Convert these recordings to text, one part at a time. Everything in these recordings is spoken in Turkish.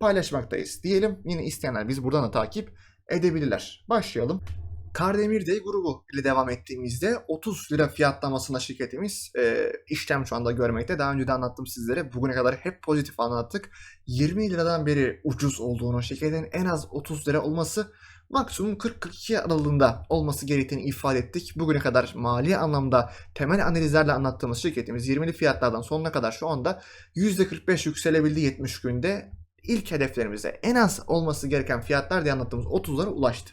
paylaşmaktayız diyelim. Yine isteyenler biz buradan da takip edebilirler. Başlayalım. Kardemir Day grubu ile devam ettiğimizde 30 lira fiyatlamasında şirketimiz e, işlem şu anda görmekte. Daha önce de anlattım sizlere. Bugüne kadar hep pozitif anlattık. 20 liradan beri ucuz olduğunu, şirketin en az 30 lira olması maksimum 40-42 aralığında olması gerektiğini ifade ettik. Bugüne kadar mali anlamda temel analizlerle anlattığımız şirketimiz 20'li fiyatlardan sonuna kadar şu anda %45 yükselebildi 70 günde. İlk hedeflerimize en az olması gereken fiyatlar diye anlattığımız 30'lara ulaştı.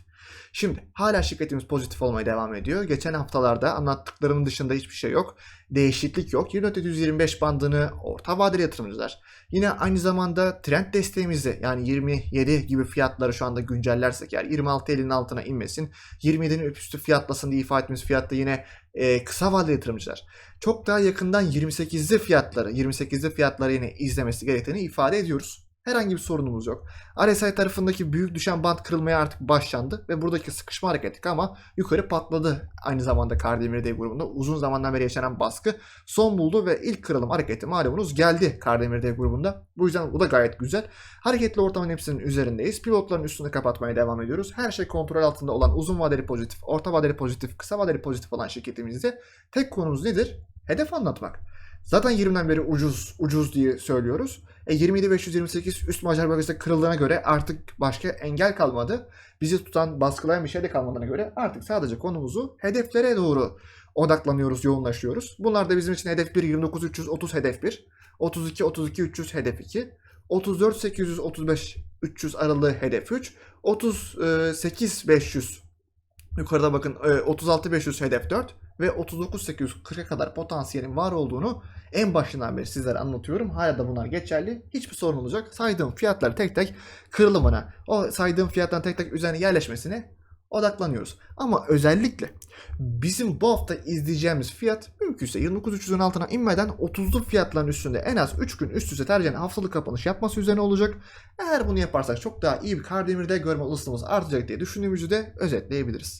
Şimdi hala şirketimiz pozitif olmaya devam ediyor. Geçen haftalarda anlattıklarımın dışında hiçbir şey yok. Değişiklik yok. 2425 bandını orta vadeli yatırımcılar. Yine aynı zamanda trend desteğimizi yani 27 gibi fiyatları şu anda güncellersek eğer 26.50'nin altına inmesin. 27'nin üstü fiyatlasın diye ifade ettiğimiz fiyatta yine e, kısa vadeli yatırımcılar. Çok daha yakından 28'li fiyatları, 28'li fiyatları yine izlemesi gerektiğini ifade ediyoruz. Herhangi bir sorunumuz yok. RSI tarafındaki büyük düşen band kırılmaya artık başlandı ve buradaki sıkışma hareketi ama yukarı patladı. Aynı zamanda Kardemir Day grubunda uzun zamandan beri yaşanan baskı son buldu ve ilk kırılım hareketi malumunuz geldi Kardemir Day grubunda. Bu yüzden bu da gayet güzel. Hareketli ortamın hepsinin üzerindeyiz. Pivotların üstünde kapatmaya devam ediyoruz. Her şey kontrol altında olan uzun vadeli pozitif, orta vadeli pozitif, kısa vadeli pozitif olan şirketimizde tek konumuz nedir? Hedef anlatmak. Zaten 20'den beri ucuz ucuz diye söylüyoruz. E 27.528 üst Macar bölgesinde kırıldığına göre artık başka engel kalmadı. Bizi tutan, baskılayan bir şey de kalmadığına göre artık sadece konumuzu hedeflere doğru odaklanıyoruz, yoğunlaşıyoruz. Bunlar da bizim için hedef 1, 29.330 hedef 1, 32, 32, 300 hedef 2, 34, 835, 300 aralığı hedef 3, 38, 500 yukarıda bakın 36, 500 hedef 4 ve 39.840'a kadar potansiyelin var olduğunu en başından beri sizlere anlatıyorum. Hala da bunlar geçerli. Hiçbir sorun olacak. Saydığım fiyatları tek tek kırılımına, o saydığım fiyatların tek tek üzerine yerleşmesine odaklanıyoruz. Ama özellikle bizim bu hafta izleyeceğimiz fiyat mümkünse 29.300'ün altına inmeden 30'lu fiyatların üstünde en az 3 gün üst üste tercihen haftalık kapanış yapması üzerine olacak. Eğer bunu yaparsak çok daha iyi bir Kardemir'de görme olasılığımız artacak diye düşündüğümüzü de özetleyebiliriz.